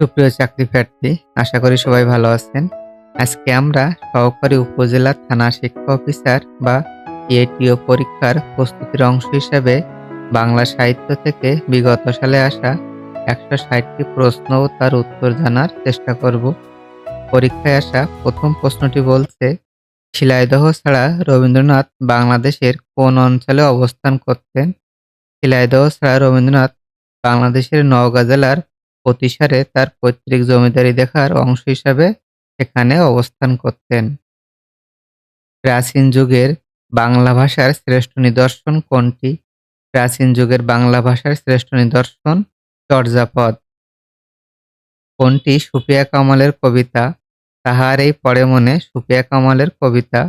সুপ্রিয় চাকরি প্রার্থী, আশা করি সবাই ভালো আছেন। আজকে আমরা সহকারী উপজেলা থানা শিক্ষা অফিসার বা এটিও পরীক্ষার প্রস্তুতির অংশ হিসেবে বাংলা সাহিত্য থেকে বিগত সালে আসা একশো ষাটটি প্রশ্ন ও তার উত্তর জানার চেষ্টা করব। পরীক্ষায় আসা প্রথম প্রশ্নটি বলছে, শিলাইদহ ছাড়া রবীন্দ্রনাথ বাংলাদেশের কোন অঞ্চলে অবস্থান করতেন? শিলাইদহ ছাড়া রবীন্দ্রনাথ বাংলাদেশের নওগাঁ জেলার প্রতিসারে তার পৈতৃক জমিদারি দেখার অংশ হিসাবে এখানে অবস্থান করতেন। প্রাচীন যুগের বাংলা ভাষার শ্রেষ্ঠ নিদর্শন কোনটি? প্রাচীন যুগের বাংলা ভাষার শ্রেষ্ঠ নিদর্শন চর্যাপদ। কোনটি সুফিয়া কামালের কবিতা? তাহার এই পড়ে মনে সুফিয়া কামালের কবিতা,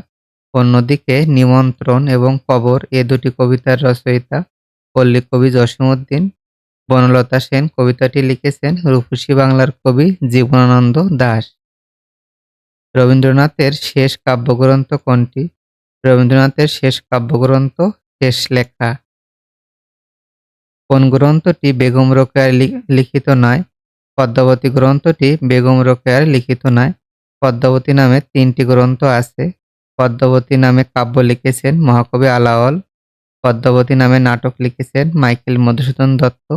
অন্যদিকে নিমন্ত্রণ এবং কবর, এ দুটি কবিতার রচয়িতা পল্লী কবি জসীমউদ্দিন বনলতা সেন কবিতাটি লিখেছেন রূপসী বাংলার কবি জীবনানন্দ দাশ রবীন্দ্রনাথের শেষ কাব্যগ্রন্থ কোনটি? রবীন্দ্রনাথের শেষ কাব্যগ্রন্থ শেষ লেখা। কোন গ্রন্থটি বেগম রোকেয়ার লিখিত নয়? পদ্মাবতী গ্রন্থটি বেগম রোকেয়ার লিখিত নয়। পদ্মাবতী নামে তিনটি গ্রন্থ আছে। পদ্মাবতী নামে কাব্য লিখেছেন মহাকবি আলাওল পদ্মাবতী নামে নাটক লিখেছেন মাইকেল মধুসূদন দত্ত।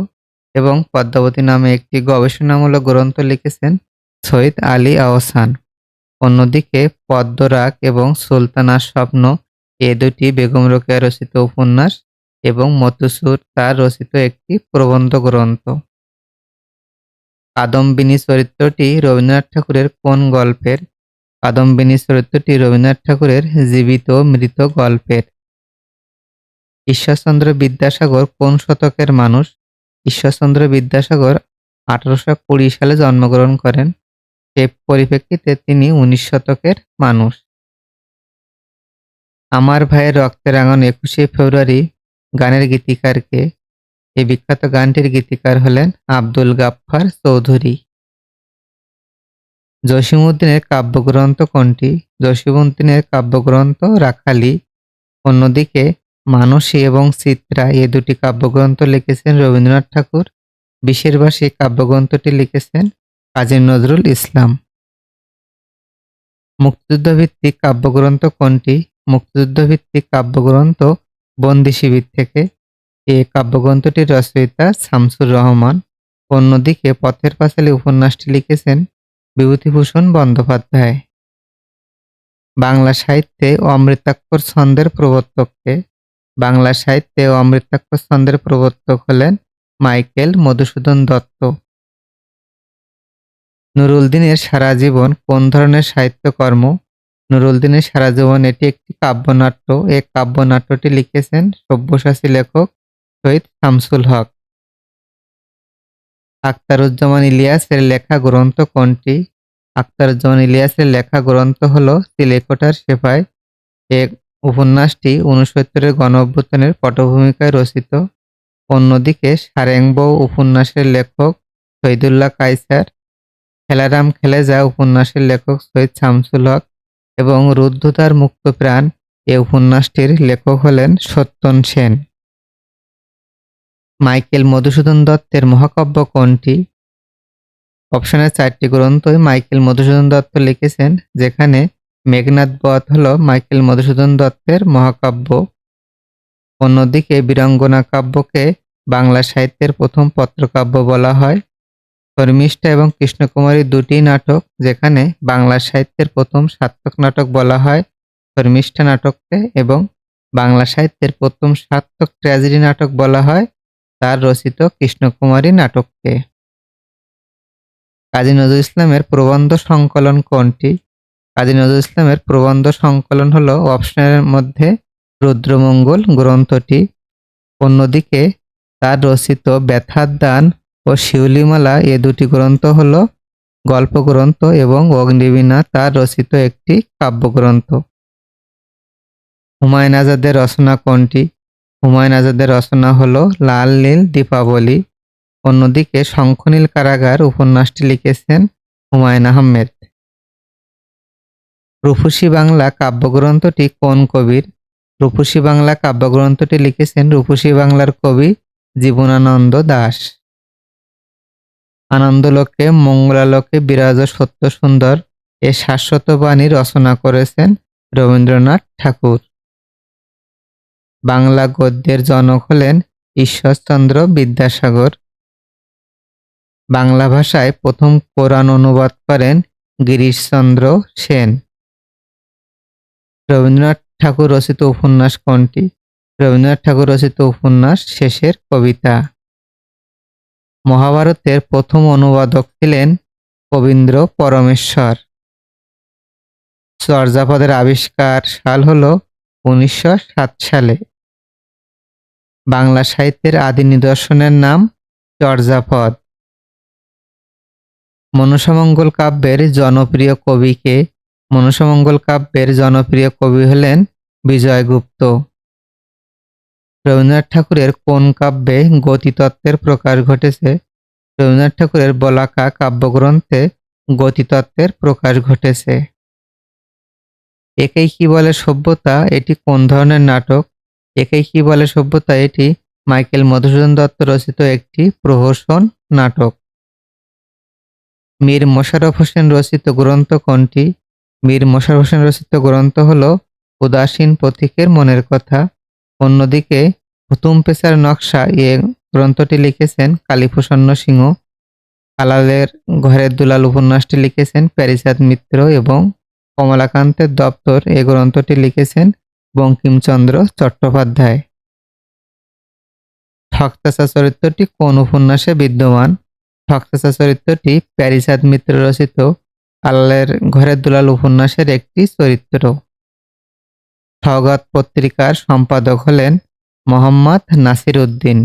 এবং পদ্মাবতী নামে একটি গবেষণামূলক গ্রন্থ লিখেছেন সৈয়দ আলী আহসান। অন্যদিকে পদ্মরাগ এবং সুলতানার স্বপ্ন, এ দুটি বেগম রোকেয়া রচিত উপন্যাস এবং মতুসুর তার রচিত একটি প্রবন্ধ গ্রন্থ। কাদম্বিনী চরিত্রটি রবীন্দ্রনাথ ঠাকুরের কোন গল্পের? কাদম্বিনী চরিত্রটি রবীন্দ্রনাথ ঠাকুরের জীবিত মৃত গল্পের। ঈশ্বরচন্দ্র বিদ্যাসাগর কোন শতকের মানুষ? ঈশ্বরচন্দ্র বিদ্যাসাগর আঠারোশো কুড়ি সালে জন্মগ্রহণ করেন। সে পরিপ্রেক্ষিতে তিনি উনিশ শতকের মানুষ। আমার ভাইয়ের রক্তের আঙন একুশে ফেব্রুয়ারি গানের গীতিকারকে। এই বিখ্যাত গানটির গীতিকার হলেন আব্দুল গাফফার চৌধুরী। জসীমউদ্দিনের কাব্যগ্রন্থ কোনটি? জসীমউদ্দিনের কাব্যগ্রন্থ রাখালি। অন্যদিকে মানসী এবং চিত্রা এ দুটি কাব্যগ্রন্থ লিখেছেন রবীন্দ্রনাথ ঠাকুর। বিশেরবাসী কাব্যগ্রন্থটি লিখেছেন কাজী নজরুল ইসলাম। মুক্তিযুদ্ধভিত্তিক কাব্যগ্রন্থ কোনটি? মুক্তিযুদ্ধভিত্তিক কাব্যগ্রন্থ বন্দি শিবির থেকে। এ কাব্যগ্রন্থটির রচয়িতা শামসুর রহমান। অন্যদিকে পথের পাঁচালী উপন্যাসটি লিখেছেন বিভূতিভূষণ বন্দ্যোপাধ্যায়। বাংলা সাহিত্যে অমৃতাক্ষর ছন্দের প্রবর্তককে বাংলা সাহিত্যে অমৃতাক্ষর ছন্দের প্রবর্তক হলেন মাইকেল মধুসূদন দত্ত। নুরুল দিনের সারা জীবন কোন ধরনের সাহিত্যকর্ম? নুরুলদিনের সারা জীবন এটি একটি কাব্যনাট্য। এই কাব্যনাট্যটি লিখেছেন সব্যসাচী লেখক শহীদ শামসুল হক। আখতারুজ্জামান ইলিয়াসের লেখা গ্রন্থ কোনটি? আখতারুজ্জামান ইলিয়াসের লেখা গ্রন্থ হল সিলেকোটার সেপাই এই উপন্যাসটি উনসত্তরের গণ অভ্যুত্থানের পটভূমিকায় রচিত। অন্যদিকে সারেংবউ উপন্যাসের লেখক শহীদুল্লাহ কায়সার, খেলারাম খেলে যা উপন্যাসের লেখক সৈয়দ শামসুল হক এবং রুদ্ধতার মুক্ত প্রাণ এ উপন্যাসটির লেখক হলেন সত্যন সেন। মাইকেল মধুসূদন দত্তের মহাকাব্য কোনটি? অপশনের চারটি গ্রন্থই মাইকেল মধুসূদন দত্ত লিখেছেন, যেখানে মেঘনাদ বধ হল মাইকেল মধুসূদন দত্তের মহাকাব্য। অন্যদিকে বীরাঙ্গনা কাব্যকে বাংলা সাহিত্যের প্রথম পত্রকাব্য বলা হয়। শর্মিষ্ঠা এবং কৃষ্ণকুমারী দুটি নাটক, যেখানে বাংলা সাহিত্যের প্রথম সার্থক নাটক বলা হয় শর্মিষ্ঠা নাটককে এবং বাংলা সাহিত্যের প্রথম সার্থক ট্র্যাজেডি নাটক বলা হয় তার রচিত কৃষ্ণকুমারী নাটককে। কাজী নজরুল ইসলামের প্রবন্ধ সংকলন কোনটি? কাজী নজরুল ইসলামের প্রবন্ধ সংকলন হলো অপশনের মধ্যে রুদ্রমঙ্গল গ্রন্থটি। অন্যদিকে তার রচিত ব্যথার দান ও শিউলিমালা এ দুটি গ্রন্থ হল গল্প গ্রন্থ এবং অগ্নিবীণা তার রচিত একটি কাব্যগ্রন্থ। হুমায়ুন আজাদের রচনা কোনটি? হুমায়ুন আজাদের রচনা হল লাল নীল দীপাবলি। অন্যদিকে শঙ্খনীল কারাগার উপন্যাসটি লিখেছেন হুমায়ুন আহমেদ। রূপসী বাংলা কাব্যগ্রন্থটি কোন কবির? রূপসী বাংলা কাব্যগ্রন্থটি লিখেছেন রূপসী বাংলার কবি জীবনানন্দ দাস। আনন্দলোকে, মঙ্গলালোকে বিরাজ সত্য সুন্দর এ শাশ্বত বাণী রচনা করেছেন রবীন্দ্রনাথ ঠাকুর। বাংলা গদ্যের জনক হলেন ঈশ্বরচন্দ্র বিদ্যাসাগর। বাংলা ভাষায় প্রথম কোরআন অনুবাদ করেন গিরিশচন্দ্র সেন। রবীন্দ্রনাথ ঠাকুর রচিত উপন্যাস কোনটি? রবীন্দ্রনাথ ঠাকুর রচিত উপন্যাস শেষের কবিতা। মহাভারতের প্রথম অনুবাদক ছিলেন কবীন্দ্র পরমেশ্বর। চর্যাপদের আবিষ্কার সাল হল উনিশশো সাত সালে। বাংলা সাহিত্যের আদি নিদর্শনের নাম চর্যাপদ। মনসামঙ্গল কাব্যের জনপ্রিয় কবিকে মনসামঙ্গল কাব্যের জনপ্রিয় কবি হলেন বিজয়গুপ্ত রবীন্দ্রনাথ ঠাকুরের কোন কাব্যে গতিতত্ত্বের প্রকাশ ঘটেছে? রবীন্দ্রনাথ ঠাকুরের বলাকা কাব্যগ্রন্থে গতিতত্ত্বের প্রকাশ ঘটেছে। একেই কি বলে সভ্যতা? এটি কোন ধরনের নাটক? একেই কি বলে সভ্যতা? এটি মাইকেল মধুসূদন দত্ত রচিত একটি প্রহসন নাটক। মীর মোশাররফ হোসেন রচিত গ্রন্থ কোনটি? মীর মোশাররফ হোসেন রচিত গ্রন্থ হল উদাসীন পথিকের মনের কথা। অন্যদিকে হুতুম পেশার নকশা এ গ্রন্থটি লিখেছেন কালীপ্রসন্ন সিংহ। আলালের ঘরের দুলাল উপন্যাসটি লিখেছেন প্যারিচাঁদ মিত্র এবং কমলাকান্তের দপ্তর এ গ্রন্থটি লিখেছেন বঙ্কিমচন্দ্র চট্টোপাধ্যায়। ঠকতাসা চরিত্রটি কোন উপন্যাসে বিদ্যমান? ঠকতাসা চরিত্রটি প্যারিচাঁদ মিত্র রচিত আল্লালের ঘরের দুলাল উপন্যাসের একটি চরিত্র। ঠগত পত্রিকার সম্পাদক হলেন মোহাম্মদ নাসির উদ্দিন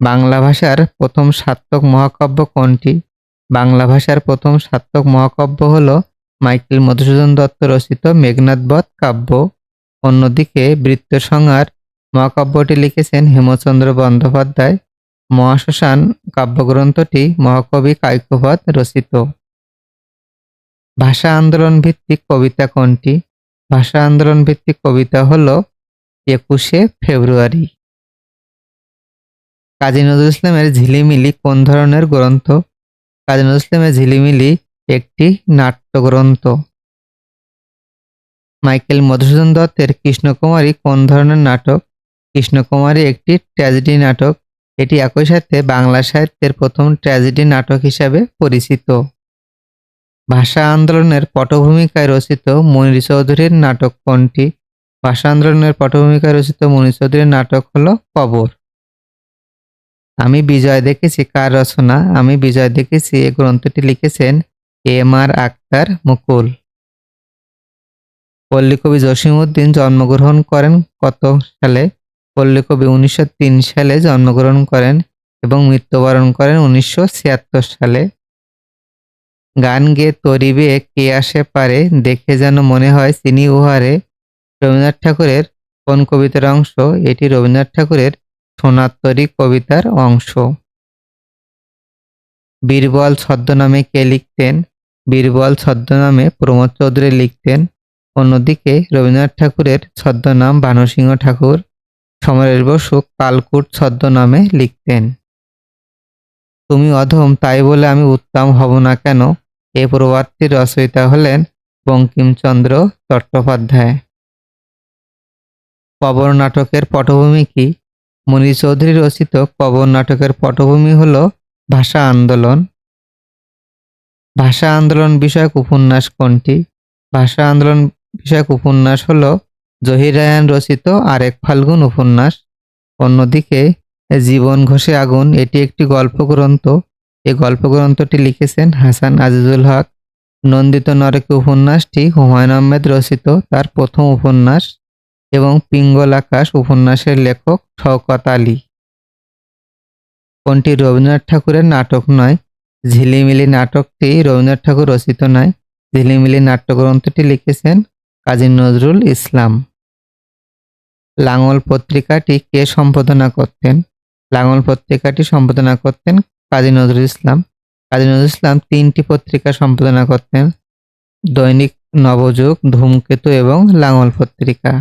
বাংলা ভাষার প্রথম সার্থক মহাকাব্য কোনটি? বাংলা ভাষার প্রথম সার্থক মহাকাব্য হল মাইকেল মধুসূদন দত্ত রচিত মেঘনাথবধ কাব্য। অন্যদিকে বৃত্তসংহার মহাকাব্যটি লিখেছেন হেমচন্দ্র বন্দ্যোপাধ্যায়। মহাশ্মশান কাব্যগ্রন্থটি মহাকবি কায়কোপদ রচিত। ভাষা আন্দোলন ভিত্তিক কবিতা কোনটি? ভাষা আন্দোলন ভিত্তিক কবিতা হল একুশে ফেব্রুয়ারি। কাজী নজরুল ইসলামের ঝিলিমিলি কোন ধরনের গ্রন্থ? কাজী নজরুল ইসলামের ঝিলিমিলি একটি নাট্যগ্রন্থ। মাইকেল মধুসূদন দত্তের কৃষ্ণকুমারী কোন ধরনের নাটক? কৃষ্ণকুমারী একটি ট্র্যাজেডি নাটক। এটি একই সাথে বাংলা সাহিত্যের প্রথম ট্র্যাজেডি নাটক হিসাবে পরিচিত। ভাষা আন্দোলনের পটভূমিকায় রচিত মনির চৌধুরীর নাটক কোনটি? ভাষা আন্দোলনের পটভূমিকায় রচিত মনির চৌধুরীর নাটক হলো কবর। আমি বিজয় দেখেছি, কার রচনা? আমি বিজয় দেখেছি এই গ্রন্থটি লিখেছেন এম আর আক্তার মুকুল। পল্লীকবি জসিমউদ্দিন জন্মগ্রহণ করেন কত সালে? পল্লীকবি উনিশশো সালে জন্মগ্রহণ করেন এবং মৃত্যুবরণ করেন উনিশশো ছিয়াত্তর সালে। গান গেয়ে তরিবে কে আসে পারে, দেখে যেন মনে হয় তিনি উহারে রবীন্দ্রনাথ ঠাকুরের কোন কবিতার অংশ। এটি রবীন্দ্রনাথ ঠাকুরের সোনাত্তরী কবিতার অংশ। বীরবল ছদ্মনামে কে লিখতেন? বীরবল ছদ্মনামে প্রমোদ চৌধুরী লিখতেন। অন্যদিকে রবীন্দ্রনাথ ঠাকুরের ছদ্মনাম ভানুসিংহ ঠাকুর সমরের বসু কালকুট ছদ্মনামে লিখতেন। তুমি অধম, তাই বলে আমি উত্তম হব না কেন? এ প্রবাদটির রচয়িতা হলেন বঙ্কিমচন্দ্র চট্টোপাধ্যায়। কবর নাটকের পটভূমি কি? মনি চৌধুরী রচিত কবর নাটকের পটভূমি হল ভাষা আন্দোলন। ভাষা আন্দোলন বিষয়ক উপন্যাস কোনটি? ভাষা আন্দোলন বিষয়ক উপন্যাস হল জহির রায়ান রচিত আরেক ফাল্গুন উপন্যাস। অন্যদিকে জীবন ঘষে আগুন, এটি একটি গল্প গ্রন্থ এই গল্প গ্রন্থটি লিখেছেন হাসান আজিজুল হক। নন্দিত নরকে উপন্যাসটি হুমায়ুন আহমেদ রচিত, তার প্রথম উপন্যাস, এবং পিঙ্গল আকাশ উপন্যাসের লেখক শওকত আলী। কোনটি রবীন্দ্রনাথ ঠাকুরের নাটক নয়? ঝিলিমিলি নাটকটি রবীন্দ্রনাথ ঠাকুর রচিত নয়। ঝিলিমিলি নাট্যগ্রন্থটি লিখেছেন কাজী নজরুল ইসলাম। লাঙল পত্রিকাটি কে সম্পাদনা করতেন? লাঙল পত্রিকাটি সম্পাদনা করতেন কাজী নজরুল ইসলাম। কাজী নজরুল ইসলাম তিনটি পত্রিকা সম্পাদনা করতেন। দৈনিক নবযুগ, ধূমকেতু এবং লাঙল পত্রিকা।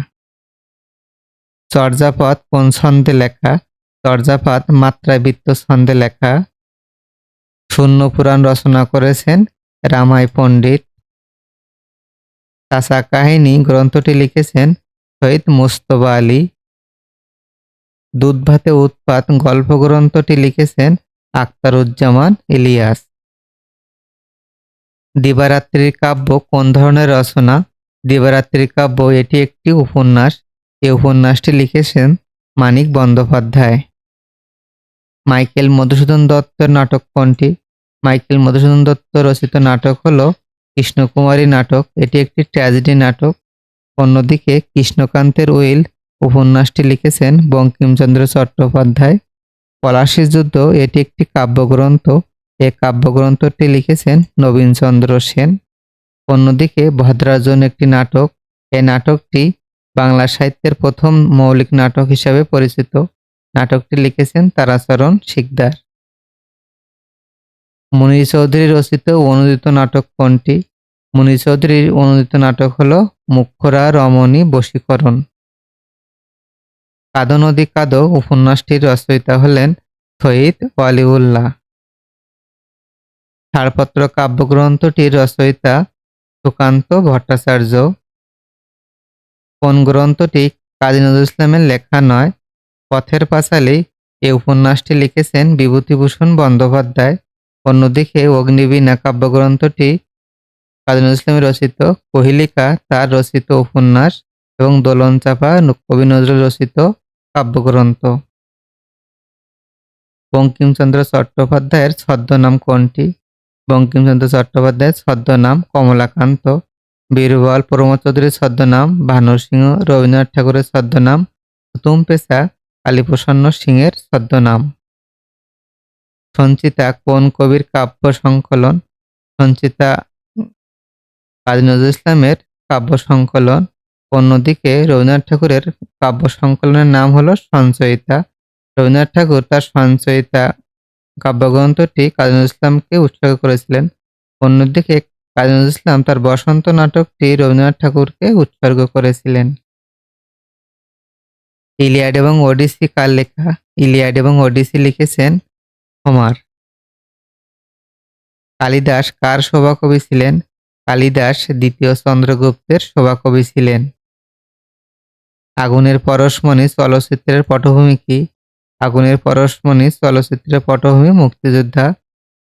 চর্যাপদ কোন ছন্দে লেখা? চর্যাপদ মাত্রাবৃত্ত ছন্দে লেখা। শূন্য পুরাণ রচনা করেছেন রামাই পণ্ডিত। চাচা কাহিনী গ্রন্থটি লিখেছেন শহীদ মোস্তফা আলী। দুধ ভাতে উৎপাত গল্প গ্রন্থটি লিখেছেন আখতারুজ্জামান ইলিয়াস। দিবারাত্রির কাব্য কোন ধরনের রচনা? দিবারাত্রির কাব্য, এটি একটি উপন্যাস। এই উপন্যাসটি লিখেছেন মানিক বন্দ্যোপাধ্যায়। মাইকেল মধুসূদন দত্তের নাটক কোনটি? মাইকেল মধুসূদন দত্ত রচিত নাটক হল কৃষ্ণকুমারী নাটক। এটি একটি ট্র্যাজেডি নাটক। অন্যদিকে কৃষ্ণকান্তের উইল উপন্যাসটি লিখেছেন বঙ্কিমচন্দ্র চট্টোপাধ্যায়। পলাশী যুদ্ধ, এটি একটি কাব্যগ্রন্থ। এই কাব্যগ্রন্থটি লিখেছেন নবীনচন্দ্র সেন। অন্যদিকে ভদ্রাজন একটি নাটক। এই নাটকটি বাংলা সাহিত্যের প্রথম মৌলিক নাটক হিসাবে পরিচিত। নাটকটি লিখেছেন তারাচরণ শিকদার। মুনি চৌধুরী রচিত অনুদিত নাটক কোনটি? মুনি চৌধুরীর অনুদিত নাটক হল মুখ্যরা রমণী বশীকরণ। কাদো নদী কাদো উপন্যাসটির রচয়িতা হলেন সৈয়দ ওয়ালিউল্লাহ। ছাড়পত্র কাব্যগ্রন্থটির রচয়িতা সুকান্ত ভট্টাচার্য। কোন গ্রন্থটি কাজী নজরুল ইসলামের লেখা নয়, পথের পাঁচালী এই উপন্যাসটি লিখেছেন বিভূতিভূষণ বন্দ্যোপাধ্যায়। অন্যদিকে অগ্নিবীণা কাব্যগ্রন্থটি কাজী নজরুল ইসলামের রচিত কোহিলিকা তার রচিত উপন্যাস এবং দোলন চাপা কবি নজরুল রচিত কাব্যগ্রন্থ। বঙ্কিমচন্দ্র চট্টোপাধ্যায়ের ছদ্মনাম কোনটি? বঙ্কিমচন্দ্র চট্টোপাধ্যায়ের ছদ্মনাম কমলাকান্ত। বীরবল প্রমোদ চৌধুরীর ছদ্মনাম ভানু সিংহ। রবীন্দ্রনাথ ঠাকুরের ছদ্মনাম হুতুম পেশা কালীপ্রসন্ন সিংয়ের ছদ্মনাম। সঞ্চিতা কোন কবির কাব্য সংকলন? সঞ্চিতা কাজী নজরুল ইসলামের কাব্য সংকলন। অন্যদিকে রবীন্দ্রনাথ ঠাকুরের কাব্য সংকলনের নাম হলো সঞ্চয়িতা। রবীন্দ্রনাথ ঠাকুর তার সঞ্চয়িতা কাব্যগ্রন্থটি কাজী ইসলামকে উৎসর্গ করেছিলেন। অন্যদিকে কাজী ইসলাম তার বসন্ত নাটকটি রবীন্দ্রনাথ ঠাকুরকে উৎসর্গ করেছিলেন। ইলিয়াড এবং ওডিসি কার লেখা? ইলিয়াড এবং ওডিসি লিখেছেন হোমার কালিদাস কার সভাকবি ছিলেন? কালিদাস দ্বিতীয় চন্দ্রগুপ্তের সভাকবি ছিলেন। আগুনের পরশমণি চলচ্চিত্রের পটভূমি কি? আগুনের পরশমণি চলচ্চিত্রের পটভূমি মুক্তিযোদ্ধা।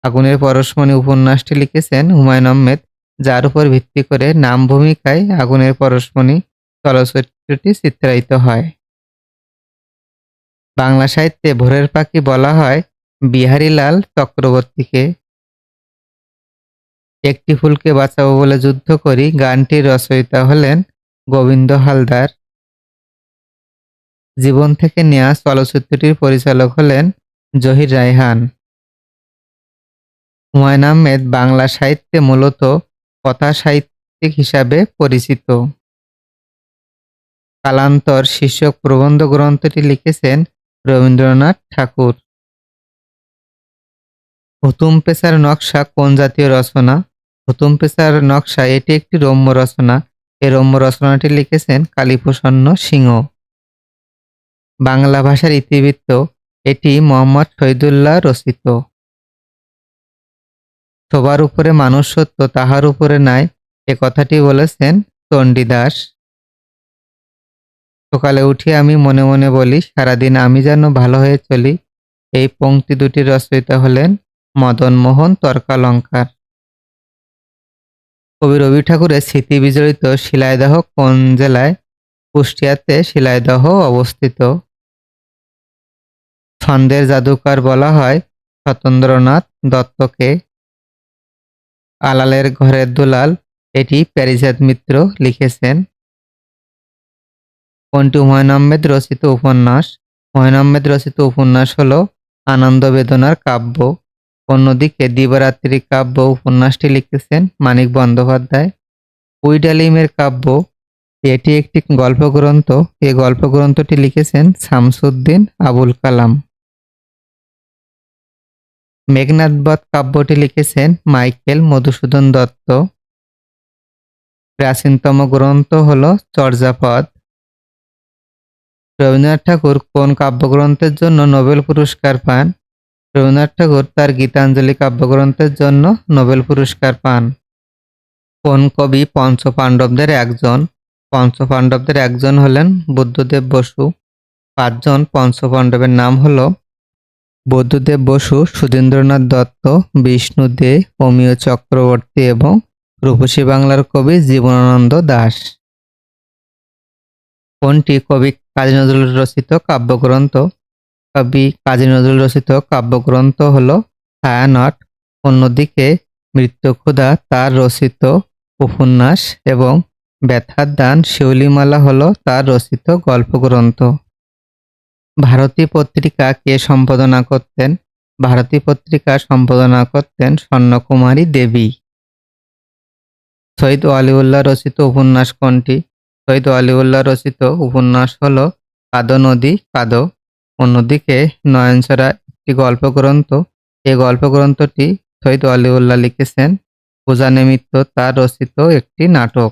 আগুনের পরশমণি উপন্যাসটি লিখেছেন হুমায়ুন আহমেদ, যার উপর ভিত্তি করে নাম ভূমিকায় আগুনের পরশমণি চলচ্চিত্রটি চিত্রায়িত হয়। বাংলা সাহিত্যে ভোরের পাখি বলা হয় বিহারীলাল চক্রবর্তীকে। একটি ফুলকে বাঁচাবো বলে যুদ্ধ করি গানটির রচয়িতা হলেন গোবিন্দ হালদার। জীবন থেকে নেয়া চলচ্চিত্রটির পরিচালক হলেন জহির রায়হান। হুমায়ুন আহমেদ বাংলা সাহিত্যে মূলত কথা সাহিত্যিক হিসাবে পরিচিত। কালান্তর শীর্ষক প্রবন্ধ গ্রন্থটি লিখেছেন রবীন্দ্রনাথ ঠাকুর। হুতুম পেশার নকশা কোন জাতীয় রচনা? হুতুম পেশার নকশা এটি একটি রম্য রচনা। এই রম্য রচনাটি লিখেছেন কালীপ্রসন্ন সিংহ। বাংলা ভাষার ইতিবৃত্ত, এটি মোহাম্মদ শহীদুল্লাহ রচিত। সবার উপরে মানুষ সত্য তাহার উপরে নাই, এ কথাটি বলেছেন চণ্ডীদাস সকালে উঠে আমি মনে মনে বলি, সারাদিন আমি যেন ভালো হয়ে চলি, এই পংক্তি দুটি রচয়িতা হলেন মদন মোহন তর্কালঙ্কার। কবি রবি ঠাকুরের স্মৃতি বিজড়িত শিলাইদহ কোন জেলায়, কুষ্টিয়াতে শিলাইদহ অবস্থিত। ছন্দের জাদুকর বলা হয় সতেন্দ্রনাথ দত্তকে। আলালের ঘরের দুলাল এটি প্যারিজাত মিত্র লিখেছেন। কোনটি হুমায়ুন রচিত উপন্যাস? হুমায়ুন রচিত উপন্যাস হল আনন্দ বেদনার কাব্য। অন্যদিকে দিবারাত্রি কাব্য উপন্যাসটি লিখেছেন মানিক বন্দ্যোপাধ্যায়। উইডালিমের কাব্য, এটি একটি গল্পগ্রন্থ। এই গল্পগ্রন্থটি লিখেছেন শামসুদ্দিন আবুল কালাম। মেঘনাথবধ কাব্যটি লিখেছেন মাইকেল মধুসূদন দত্ত। প্রাচীনতম গ্রন্থ হল চর্যাপদ। রবীন্দ্রনাথ ঠাকুর কোন কাব্যগ্রন্থের জন্য নোবেল পুরস্কার পান? রবীন্দ্রনাথ ঠাকুর তার গীতাঞ্জলি কাব্যগ্রন্থের জন্য নোবেল পুরস্কার পান। কোন কবি পঞ্চপাণ্ডবদের একজন? পঞ্চপাণ্ডবদের একজন হলেন বুদ্ধদেব বসু। পাঁচজন পঞ্চপাণ্ডবের নাম হল বুদ্ধদেব বসু, সুধীন্দ্রনাথ দত্ত, বিষ্ণু দে, অমিয় চক্রবর্তী এবং রূপসী বাংলার কবি জীবনানন্দ দাস। কোনটি কবি কাজী নজরুল রচিত কাব্যগ্রন্থ? কবি কাজী নজরুল রচিত কাব্যগ্রন্থ হল ছায়ানট অন্যদিকে মৃত্যুক্ষুধা, তার রচিত উপন্যাস এবং ব্যথার দান, শিউলিমালা হল তার রচিত গল্পগ্রন্থ। ভারতী পত্রিকা কে সম্পাদনা করতেন? ভারতী পত্রিকা সম্পাদনা করতেন স্বর্ণকুমারী দেবী। শহীদ ওয়ালিউল্লাহ রচিত উপন্যাস কোনটি? শহীদ ওয়ালিউল্লাহ রচিত উপন্যাস হল কাদো নদী কাদো। অন্যদিকে নয়নছড়া একটি গল্পগ্রন্থ। এই গল্পগ্রন্থটি শহীদ ওয়ালিউল্লাহ লিখেছেন। পূজা নিমিত্ত তার রচিত একটি নাটক।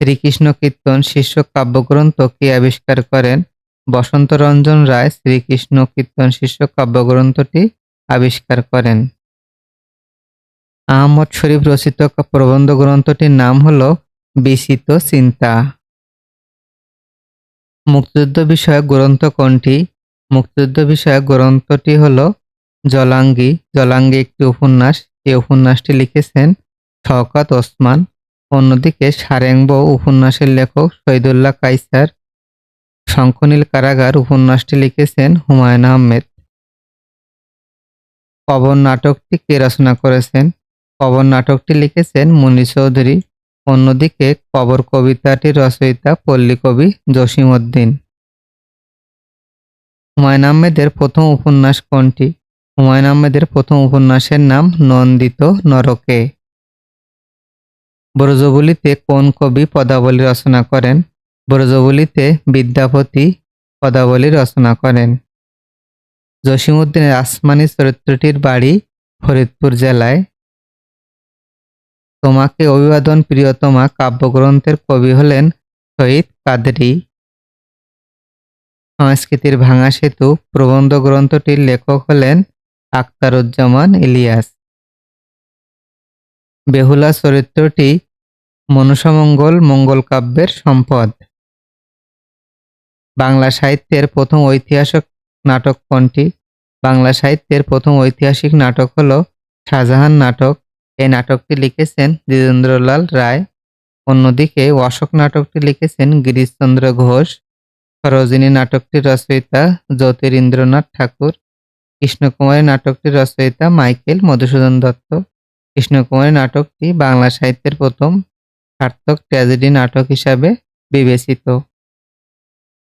শ্রীকৃষ্ণ কীর্তন শীর্ষক কাব্যগ্রন্থ কে আবিষ্কার করেন? বসন্ত রঞ্জন রায় শ্রীকৃষ্ণ কীর্তন শীর্ষক কাব্যগ্রন্থটি আবিষ্কার করেন। আহমদ শরীফ রচিত প্রবন্ধ গ্রন্থটির নাম হল বিচিত চিন্তা। মুক্তিযুদ্ধ বিষয়ক গ্রন্থ কোনটি? মুক্তিযুদ্ধ বিষয়ক গ্রন্থটি হল জলাঙ্গি। জলাঙ্গি একটি উপন্যাস। এই উপন্যাসটি লিখেছেন শওকত ওসমান। অন্যদিকে সারেংব উপন্যাসের লেখক শহীদুল্লাহ কাইসার শঙ্খনীল কারাগার উপন্যাসটি লিখেছেন হুমায়ুন আহমেদ। কবর নাটকটি কে রচনা করেছেন কবর নাটকটি লিখেছেন মুনি চৌধুরী। অন্যদিকে কবর কবিতাটির রচয়িতা পল্লী কবি জসিমউদ্দিন হুমায়ুন আহমেদের প্রথম উপন্যাস কোনটি? হুমায়ুন আহমেদের প্রথম উপন্যাসের নাম নন্দিত নরকে। ব্রজবলিতে কোন কবি পদাবলী রচনা করেন? ব্রজবলিতে বিদ্যাপতি পদাবলী রচনা করেন। জসিমউদ্দিনের আসমানি চরিত্রটির বাড়ি ফরিদপুর জেলায়। তোমাকে অভিবাদন প্রিয়তমা কাব্যগ্রন্থের কবি হলেন শহীদ কাদরি। সংস্কৃতির ভাঙা সেতু প্রবন্ধ গ্রন্থটির লেখক হলেন আখতারুজ্জামান ইলিয়াস। বেহুলা চরিত্রটি মনুষমঙ্গল মঙ্গল কাব্যের সম্পদ। বাংলা সাহিত্যের প্রথম ঐতিহাসিক নাটক কোনটি? বাংলা সাহিত্যের প্রথম ঐতিহাসিক নাটক হল শাহজাহান নাটক। এই নাটকটি লিখেছেন দ্বিজেন্দ্রলাল রায়। অন্যদিকে অশোক নাটকটি লিখেছেন গিরিশচন্দ্র ঘোষ। সরোজিনী নাটকটির রচয়িতা জ্যোতিরীন্দ্রনাথ ঠাকুর। কৃষ্ণকুমারী নাটকটির রচয়িতা মাইকেল মধুসূদন দত্ত। কৃষ্ণকুমারী নাটকটি বাংলা সাহিত্যের প্রথম সার্থক ট্র্যাজেডি নাটক হিসাবে বিবেচিত।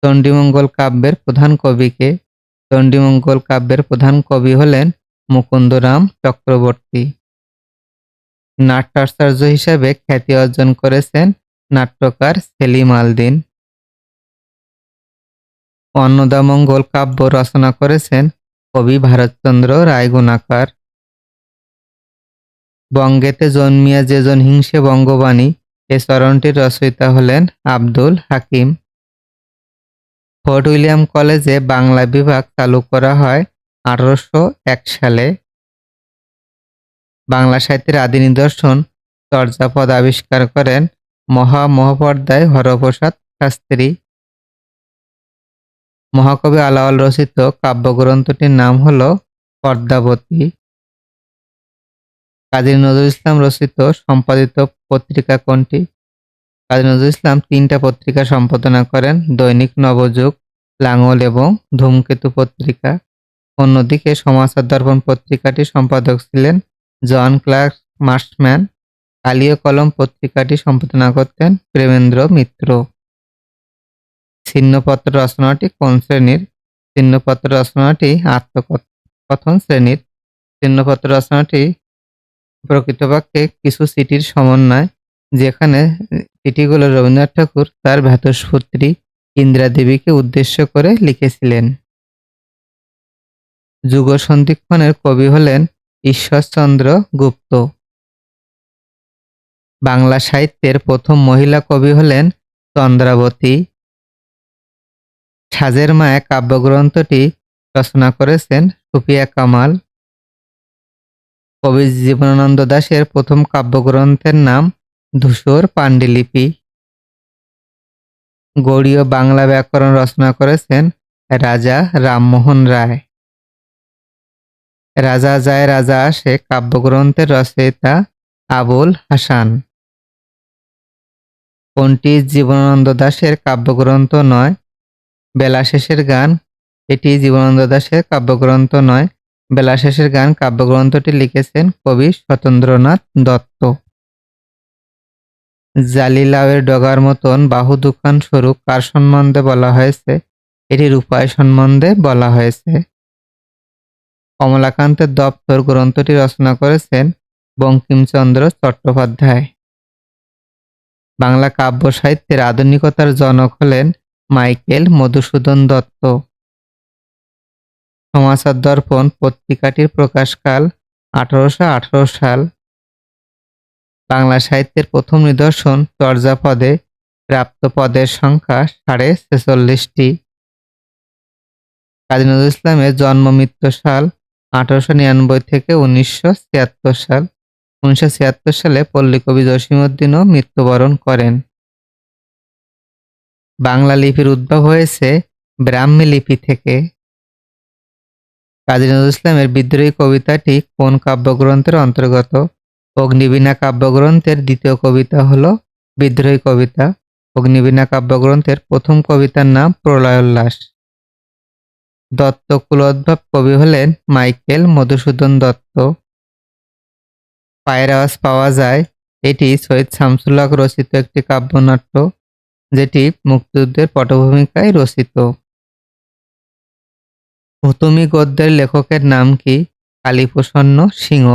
চণ্ডীমঙ্গল কাব্যের প্রধান কবিকে চণ্ডীমঙ্গল কাব্যের প্রধান কবি হলেন মুকুন্দরাম চক্রবর্তী। নাট্যাচার্য হিসেবে খ্যাতি অর্জন করেছেন নাট্যকার সেলিম আলদিন। অন্নদামঙ্গল কাব্য রচনা করেছেন কবি ভারতচন্দ্র রায়গুণাকার। বঙ্গেতে জন্মিয়া যেজন হিংসে বঙ্গবাণী, এ চরণটির রচয়িতা হলেন আব্দুল হাকিম। ফোর্ট উইলিয়াম কলেজে বাংলা বিভাগ চালু করা হয় আঠারোশো এক সালে। বাংলা সাহিত্যের আদি নিদর্শন চর্যাপদ আবিষ্কার করেন মহা মহাপর্দায় হরপ্রসাদ শাস্ত্রী। মহাকবি আলাওয়াল রচিত কাব্যগ্রন্থটির নাম হল পদ্মাবতী। কাজী নজরুল ইসলাম রচিত সম্পাদিত পত্রিকা কোনটি? কাজী নজরুল ইসলাম তিনটা পত্রিকা সম্পাদনা করেন, দৈনিক নবযুগ লাঙল এবং ধূমকেতু পত্রিকা। অন্যদিকে সমাচার দর্পণ পত্রিকাটি সম্পাদক ছিলেন জন ক্লার্ক মার্সম্যান কালীয় কলম পত্রিকাটি সম্পাদনা করতেন প্রেমেন্দ্র মিত্র। ছিন্নপত্র রচনাটি কোন শ্রেণির? ছিন্নপত্র রচনাটি আত্মকথন শ্রেণির। ছিন্নপত্র রচনাটি প্রকৃতপক্ষে কিছু সিটির সমন্বয়, যেখানে চিঠিগুলো রবীন্দ্রনাথ ঠাকুর তার ভ্রাতুষ্পুত্রী ইন্দিরা দেবীকে উদ্দেশ্য করে লিখেছিলেন। যুগ সন্ধিক্ষণের কবি হলেন ঈশ্বরচন্দ্র গুপ্ত। বাংলা সাহিত্যের প্রথম মহিলা কবি হলেন চন্দ্রাবতী। সাজের মায়া কাব্যগ্রন্থটি রচনা করেছেন সুফিয়া কামাল। কবি জীবনানন্দ দাশের প্রথম কাব্যগ্রন্থের নাম ধূসর পাণ্ডুলিপি গৌড়ীয় বাংলা ব্যাকরণ রচনা করেছেন রাজা রামমোহন রায়। রাজা যায় রাজা আসে কাব্যগ্রন্থের রচয়িতা আবুল হাসান। কোনটি জীবনানন্দ দাশের কাব্যগ্রন্থ নয়? বেলাশেষের গান। এটি জীবনানন্দ দাশের কাব্যগ্রন্থ নয়। বেলাশেষের গান কাব্যগ্রন্থটি লিখেছেন কবি সতেন্দ্রনাথ দত্ত। জালিলাওয়ের ডগার মতন বাহু দোকান সরু কার সম্বন্ধে বলা হয়েছে? এটি রূপায় সম্বন্ধে বলা হয়েছে। কমলাকান্তের দপ্তর গ্রন্থটি রচনা করেছেন বঙ্কিমচন্দ্র চট্টোপাধ্যায়। বাংলা কাব্য সাহিত্যের আধুনিকতার জনক হলেন মাইকেল মধুসূদন দত্ত। সমাচার দর্পণ পত্রিকাটির প্রকাশকাল আঠারোশো আঠারো সাল। বাংলা সাহিত্যের প্রথম নিদর্শন চর্যাপদে প্রাপ্ত পদের সংখ্যা সাড়ে ছেচল্লিশটি। কাজী নজরুল ইসলামের জন্ম মৃত্যু সাল আঠারোশো নিরানব্বই থেকে উনিশশো ছিয়াত্তর সাল। উনিশশো ছিয়াত্তর সালে পল্লীকবি জসীমউদ্দিনও মৃত্যুবরণ করেন। বাংলা লিপির উদ্ভব হয়েছে ব্রাহ্মী লিপি থেকে। কাজী নজরুল ইসলামের বিদ্রোহী কবিতাটি কোন কাব্যগ্রন্থের অন্তর্গত? অগ্নিবীণা কাব্যগ্রন্থের দ্বিতীয় কবিতা হল বিদ্রোহী কবিতা। অগ্নিবীণা কাব্যগ্রন্থের প্রথম কবিতার নাম প্রলয়োল্লাস। দত্ত কুলোদ্ভব কবি হলেন মাইকেল মধুসূদন দত্ত। পায়ের আওয়াজ পাওয়া যায়, এটি সৈয়দ শামসুল হক রচিত একটি কাব্যনাট্য, যেটি মুক্তিযুদ্ধের পটভূমিকায় রচিত। হুতুমি গদ্যের লেখকের নাম কি? কালীপ্রসন্ন সিংহ।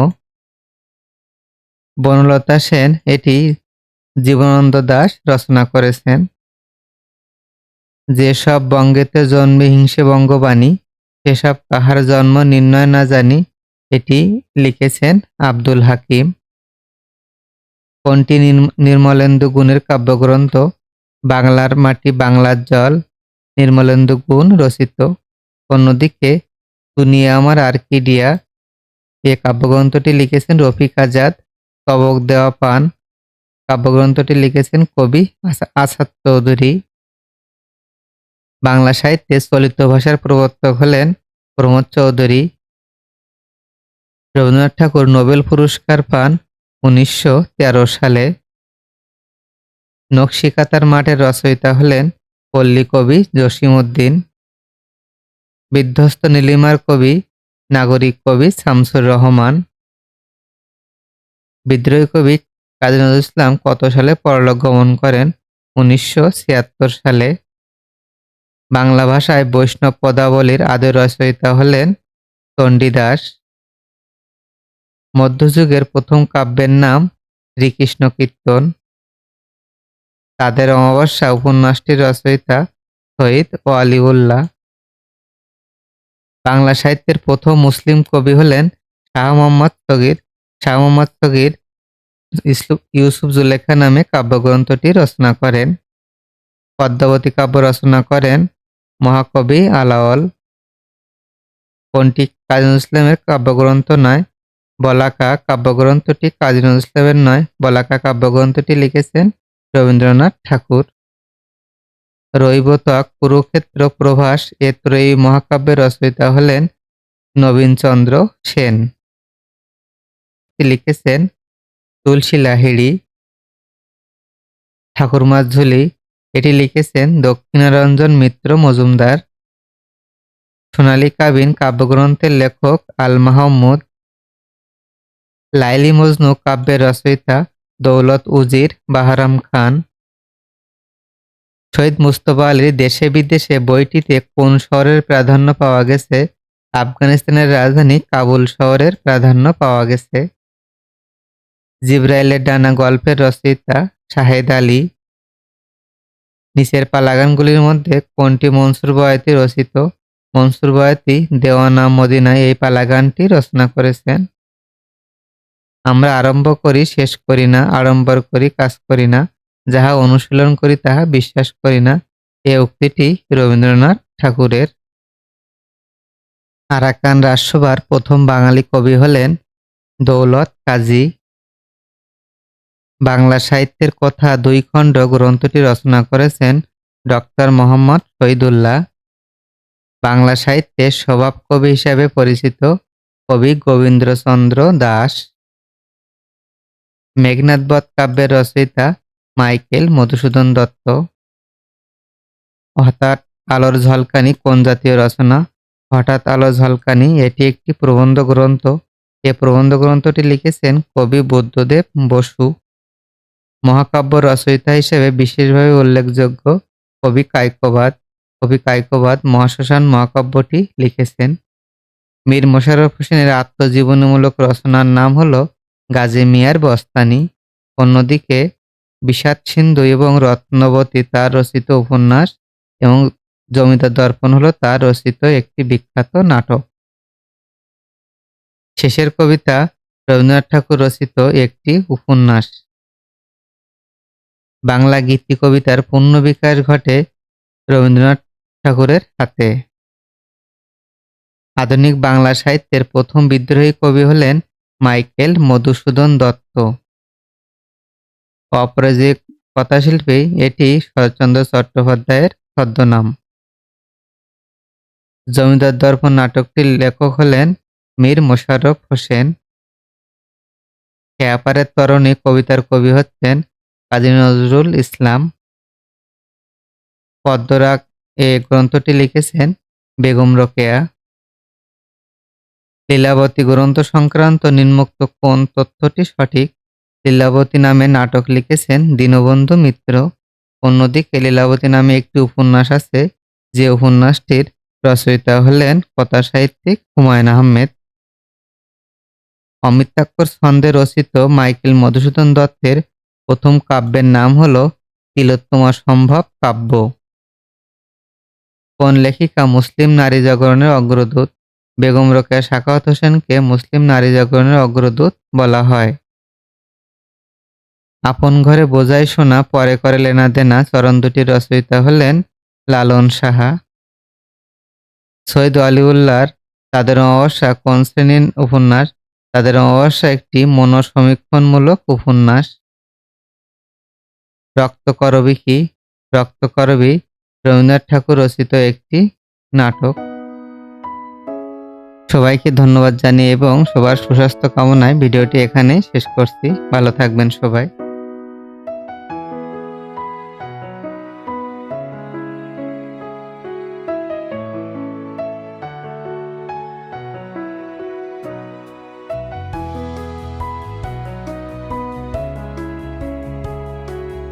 বনলতা সেন এটি জীবনানন্দ দাস রচনা করেছেন। যেসব বঙ্গেতে জন্মে হিংসে বঙ্গবাণী, সেসব কাহার জন্ম নির্ণয় না জানি, এটি লিখেছেন আব্দুল হাকিম। কোনটি নির্মলেন্দু গুণের কাব্যগ্রন্থ? বাংলার মাটি বাংলার জল, নির্মলেন্দু গুণ রচিত। অন্যদিকে, দুনিয়া আমার আর্কিডিয়া এ কাব্যগ্রন্থটি লিখেছেন রফিক আজাদ। কবক দেওয়া পান। কাব্যগ্রন্থটি লিখেছেন কবি আসাদ চৌধুরী। বাংলা সাহিত্যে চলিত ভাষার প্রবর্তক হলেন প্রমোদ চৌধুরী। রবীন্দ্রনাথ ঠাকুর নোবেল পুরস্কার পান উনিশশো তেরো সালে। নকশিকাতার মাঠের রচয়িতা হলেন পল্লী কবি জসিমউদ্দিন বিধ্বস্ত নীলিমার কবি, নাগরিক কবি শামসুর রহমান। বিদ্রোহী কবি কাজী নজরুল ইসলাম কত সালে পরলোক গমন করেন? উনিশশো ছিয়াত্তর সালে। বাংলা ভাষায় বৈষ্ণব পদাবলীর আদের রচয়িতা হলেন চণ্ডীদাস মধ্যযুগের প্রথম কাব্যের নাম শ্রীকৃষ্ণ কীর্তন। তাদের অমাবস্যা উপন্যাসটির রচয়িতা শহীদ ওয়ালিউল্লাহ। বাংলা সাহিত্যের প্রথম মুসলিম কবি হলেন শাহ মোহাম্মদ সগির শাহ ইউসুফ জুলেখা নামে কাব্যগ্রন্থটি রচনা করেন। পদ্মাবতী কাব্য রচনা করেন মহাকবি আলাওল কোনটি কাজী নজরুল ইসলামের কাব্যগ্রন্থ নয়, বলাকা কাব্যগ্রন্থটি কাজী নজরুল ইসলামের নয়, বলাকা কাব্যগ্রন্থটি লিখেছেন রবীন্দ্রনাথ ঠাকুর। রৈবতক কুরুক্ষেত্র, প্রভাস, এ ত্রয়ী মহাকাব্যের রচয়িতা হলেন নবীনচন্দ্র সেন। লিখেছেন, তুলসী লাহিড়ি ঠাকুরমার ঝুলি। এটি লিখেছেন দক্ষিণারঞ্জন মিত্র মজুমদার। সোনালী কাবিন কাব্যগ্রন্থের লেখক আল মাহমুদ। লাইলি মজনু কাব্যের রচয়িতা দৌলত উজির বাহারাম খান। শহীদ মুস্তফা আলীর দেশে বিদেশে বইটিতে কোন শহরের প্রাধান্য পাওয়া গেছে? আফগানিস্তানের রাজধানী কাবুল শহরের প্রাধান্য পাওয়া গেছে। জিব্রাইলের ডানা গল্পের রচয়িতা শাহেদ আলী। নিচের পালাগানগুলির মধ্যে কোনটি মনসুর বয়াতি রচিত? মনসুর বয়াতি দেওয়ানা মদিনায় এই পালাগানটি রচনা করেছেন। আমরা আরম্ভ করি, শেষ করি না, আড়ম্বর করি, কাজ করি না, যাহা অনুশীলন করি তাহা বিশ্বাস করি না, এ উক্তিটি রবীন্দ্রনাথ ঠাকুরের। আরাকান রাজসভার প্রথম বাঙালি কবি হলেন দৌলত কাজী বাংলা সাহিত্যের কথা দুই খণ্ড গ্রন্থটি রচনা করেছেন ডক্টর মোহাম্মদ শহীদুল্লাহ। বাংলা সাহিত্যে স্বভাব কবি হিসাবে পরিচিত কবি গোবিন্দ্রচন্দ্র দাস। মেঘনাথবধ কাব্যের রচয়িতা মাইকেল মধুসূদন দত্ত। হঠাৎ আলোর ঝলকানি কোন জাতীয় রচনা? হঠাৎ আলো ঝলকানি, এটি একটি প্রবন্ধ গ্রন্থ। এ প্রবন্ধ গ্রন্থটি লিখেছেন কবি বুদ্ধদেব বসু। মহাকাব্য রচয়িতা হিসেবে বিশেষভাবে উল্লেখযোগ্য কবি কায়কবাদ কবি কায়কবাদ মহাশ্মশান মহাকাব্যটি লিখেছেন। মীর মোশাররফ হোসেনের আত্মজীবনীমূলক রচনার নাম হল গাজী মিয়ার বস্তানি। অন্যদিকে বিষাদ সিন্ধু এবং রত্নবতী তার রচিত উপন্যাস এবং জমিদার দর্পণ হলো তার রচিত একটি বিখ্যাত নাটক। শেষের কবিতা রবীন্দ্রনাথ ঠাকুর রচিত একটি উপন্যাস। বাংলা গীতি কবিতার পূর্ণ বিকাশ ঘটে রবীন্দ্রনাথ ঠাকুরের হাতে। আধুনিক বাংলা সাহিত্যের প্রথম বিদ্রোহী কবি হলেন মাইকেল মধুসূদন দত্ত। অপরাজিত কথাশিল্পী, এটি শরৎচন্দ্র চট্টোপাধ্যায়ের ছদ্মনাম। জমিদার দর্পণ নাটকটির লেখক হলেন মীর মোশাররফ হোসেন। খেয়াপারের তরণী কবিতার কবি হচ্ছেন কাজী নজরুল ইসলাম পদ্মরাগ এ গ্রন্থটি লিখেছেন বেগম রোকেয়া। লীলাবতী গ্রন্থ সংক্রান্ত নিম্নোক্ত কোন তথ্যটি সঠিক? লীলাবতী নামে নাটক লিখেছেন দীনবন্ধু মিত্র। অন্যদিকে লীলাবতী নামে একটি উপন্যাস আছে, যে উপন্যাসটির রচয়িতা হলেন কথা সাহিত্যিক হুমায়ুন আহমেদ। অমিতাক্ষর ছন্দে রচিত মাইকেল মধুসূদন দত্তের প্রথম কাব্যের নাম হল তিলোত্তমা সম্ভব কাব্য। কোন লেখিকা মুসলিম নারী জাগরণের অগ্রদূত? বেগম রোকেয়া সাখাওয়াত হোসেনকে মুসলিম নারী জাগরণের অগ্রদূত বলা হয়। আপন ঘরে বোঝাই শোনা, পরে করে লেনা দেনা, চরণ দুটির রচয়িতা হলেন লালন সাহা। সৈয়দ আলিউল্লাহর তাদের অমাবস্যা কোন শ্রেণির উপন্যাস? তাদের অমাবস্যা একটি মনোসমীক্ষণমূলক উপন্যাস। রক্তকরবী কি? রক্তকরবী রবীন্দ্রনাথ ঠাকুর রচিত একটি নাটক। সবাইকে ধন্যবাদ জানিয়ে এবং সবার সুস্বাস্থ্য কামনায় ভিডিওটি এখানে শেষ করছি। ভালো থাকবেন সবাই।